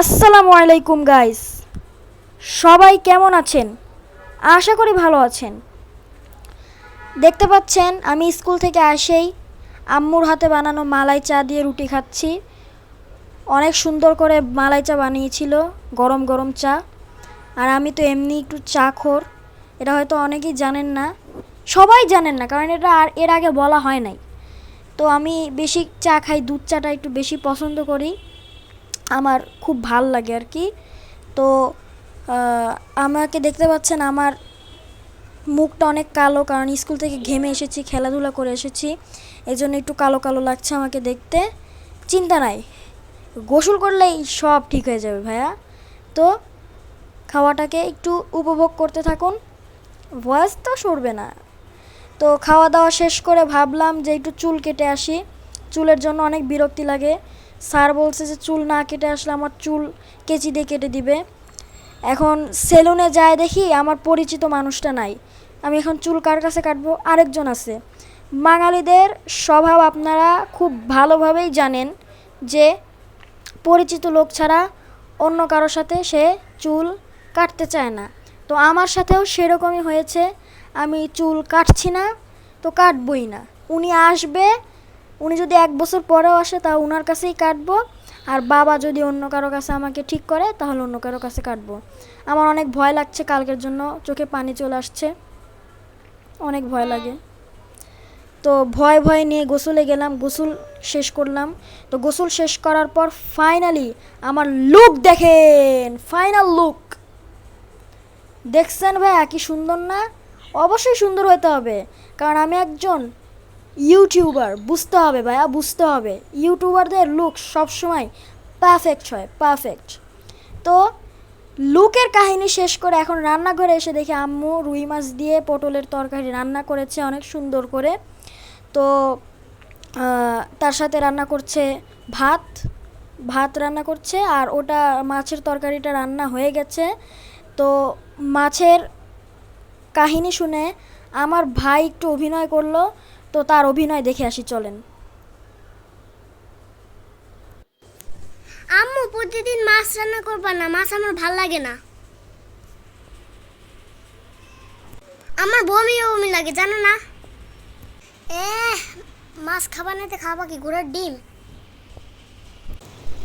আসসালামু আলাইকুম গাইস সবাই কেমন আছেন? আশা করি ভালো আছেন। দেখতে পাচ্ছেন, আমি স্কুল থেকে আসেই আম্মুর হাতে বানানো মালাই চা দিয়ে রুটি খাচ্ছি। অনেক সুন্দর করে মালাই চা বানিয়েছিল, গরম গরম চা। আর আমি তো এমনি একটু চা খোর এটা হয়তো অনেকেই জানেন না। সবাই জানেন না, কারণ এটা আর এর আগে বলা হয় নাই। তো আমি বেশি চা খাই, দুধ চাটা একটু বেশি পছন্দ করি। আমার খুব ভালো লাগে আর কি। তো আমাকে দেখতে পাচ্ছেন আমার মুখটা অনেক কালো, কারণ স্কুল থেকে ঘেমে এসেছি, খেলাধুলা করে এসেছি। এই জন্য একটু কালো কালো লাগছে আমাকে দেখতে। চিন্তা নাই, গোসল করলেই সব ঠিক হয়ে যাবে ভাইয়া। তো, খাওয়াটাকে একটু উপভোগ করতে থাকুন, ভয়েস তো সরবে না। তো, খাওয়া দাওয়া শেষ করে ভাবলাম যে একটু চুল কেটে আসি। চুলের জন্য অনেক বিরক্তি লাগে। স্যার বলছে যে চুল না কেটে আসলে আমার চুল কেচি দিয়ে কেটে দিবে। এখন সেলুনে যায় দেখি আমার পরিচিত মানুষটা নাই। আমি এখন চুল কার কাছে কাটবো? আরেকজন আছে। বাঙালিদের স্বভাব আপনারা খুব ভালোভাবেই জানেন যে পরিচিত লোক ছাড়া অন্য কারোর সাথে সে চুল কাটতে চায় না। তো আমার সাথেও সেরকমই হয়েছে। আমি চুল কাটছি না, তো কাটবই না। উনি আসবে উনি যদি এক বছর পরেও আসে তা ওনার কাছেই কাটবো। আর বাবা যদি অন্য কারও কাছে আমাকে ঠিক করে, তাহলে অন্য কারও কাছে কাটবো। আমার অনেক ভয় লাগছে কালকের জন্য, চোখে পানি চলে আসছে। অনেক ভয় লাগে। তো ভয় ভয় নিয়ে গোসলে গেলাম, গোসল শেষ করলাম। তো গোসল শেষ করার পর ফাইনালি আমার লুক দেখেন ফাইনাল লুক দেখছেন ভাইয়া কি সুন্দর না? অবশ্যই সুন্দর হতে হবে। কারণ আমি একজন ইউটিউবার, বুঝতে হবে ভাইয়া, বুঝতে হবে। ইউটিউবারদের লুক সবসময় পারফেক্ট হয় পারফেক্ট তো লুকের কাহিনী শেষ করে এখন রান্নাঘরে এসে দেখি আম্মু রুই মাছ দিয়ে পটলের তরকারি রান্না করেছে, অনেক সুন্দর করে। তো তার সাথে রান্না করছে ভাত ভাত রান্না করছে আর ওটা মাছের তরকারিটা রান্না হয়ে গেছে। তো মাছের কাহিনী শুনে আমার ভাই একটু অভিনয় করল তো তার অভিনয় দেখে আসি চলেন। আম্মু প্রতিদিন মাছ রান্না করবা না? মাছ আমার ভালো লাগে না। আমার বমি বমি লাগে জানো না? এ মাছ খাবা না তো খাবা কি? ঘোড়ার ডিম।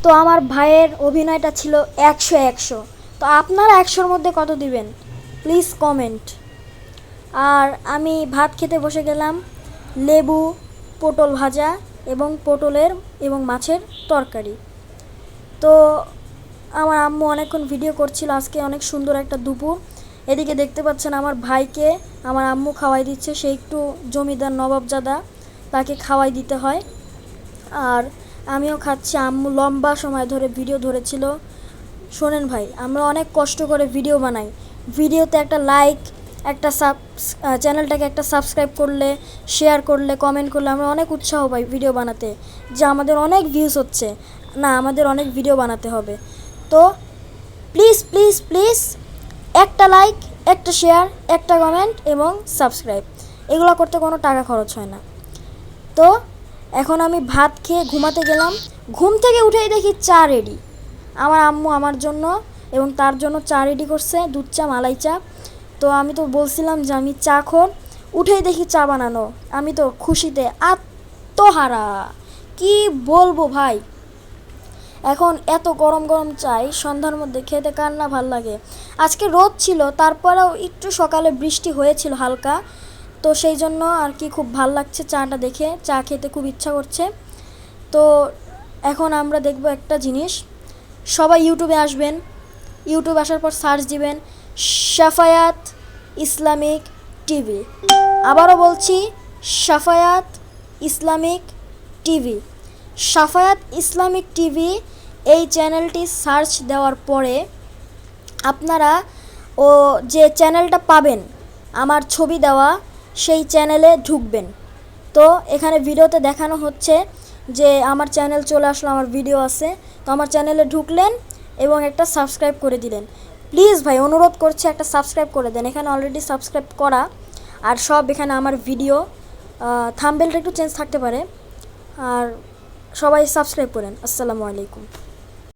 তো আমার ভাইয়ের অভিনয়টা ছিল একশো একশো। তো আপনারা একশোর মধ্যে কত দিবেন? Please comment. আর আমি ভাত খেতে বসে গেলাম। লেবু, পটল ভাজা এবং পটলের এবং মাছের তরকারি। তো আমার আম্মু অনেকক্ষণ ভিডিও করছিল, আজকে অনেক সুন্দর একটা দুপুর। এদিকে দেখতে পাচ্ছেন আমার ভাইকে, আমার আম্মু খাওয়াই দিচ্ছে, সে একটু জমিদার নবাবজাদা, তাকে খাওয়াই দিতে হয়। আর আমিও খাচ্ছি, আম্মু লম্বা সময় ধরে ভিডিও ধরেছিল। শোনেন ভাই, আমরা অনেক কষ্ট করে ভিডিও বানাই। ভিডিওতে একটা লাইক একটা সাব চ্যানেলটাকে একটা সাবস্ক্রাইব করলে শেয়ার করলে কমেন্ট করলে আমরা অনেক উৎসাহ পাই ভিডিও বানাতে, যে আমাদের অনেক ভিউজ হচ্ছে। না, আমাদের অনেক ভিডিও বানাতে হবে। তো প্লিজ প্লিজ প্লিজ একটা লাইক একটা শেয়ার একটা কমেন্ট এবং সাবস্ক্রাইব এগুলো করতে কোনো টাকা খরচ হয় না। তো, এখন আমি ভাত খেয়ে ঘুমাতে গেলাম। ঘুম থেকে উঠেই দেখি চা রেডি আমার আম্মু আমার জন্য এবং তার জন্য চা রেডি করছে, দুধ চা, মালাই চা। তো আমি তো বলছিলাম যে আমি চা খোর উঠেই দেখি চা বানানো। আমি তো খুশিতে, আত্মহারা। কি বলব ভাই? এখন এত গরম গরম চাই, সন্ধ্যার মধ্যে খেতে কার না ভালো লাগে। আজকে রোদ ছিল, তারপরেও একটু সকালে বৃষ্টি হয়েছিল হালকা। তো সেই জন্য আর কি খুব ভালো লাগছে চাটা দেখে। চা খেতে খুব ইচ্ছা করছে। তো এখন আমরা দেখব একটা জিনিস। সবাই ইউটিউবে আসবেন। ইউটিউব আসার পর সার্চ দিবেন, সাফায়াত ইসলামিক টিভি। আবারও বলছি, Safayat Islamic TV. Safayat Islamic TV এই চ্যানেলটি সার্চ দেওয়ার পরে আপনারা ও যে চ্যানেলটা পাবেন, আমার ছবি দেওয়া, সেই চ্যানেলে ঢুকবেন। তো এখানে ভিডিওতে দেখানো হচ্ছে যে আমার চ্যানেল চলে আসলো, আমার ভিডিও আছে। তো আমার চ্যানেলে ঢুকলেন এবং একটা সাবস্ক্রাইব করে দিলেন। প্লিজ ভাই, অনুরোধ করছি একটা সাবস্ক্রাইব করে দেন। এখানে অলরেডি সাবস্ক্রাইব করা। আর সব এখানে আমার ভিডিও থাম্বেলটা একটু চেঞ্জ থাকতে পারে। আর সবাই সাবস্ক্রাইব করেন। আসসালামু আলাইকুম।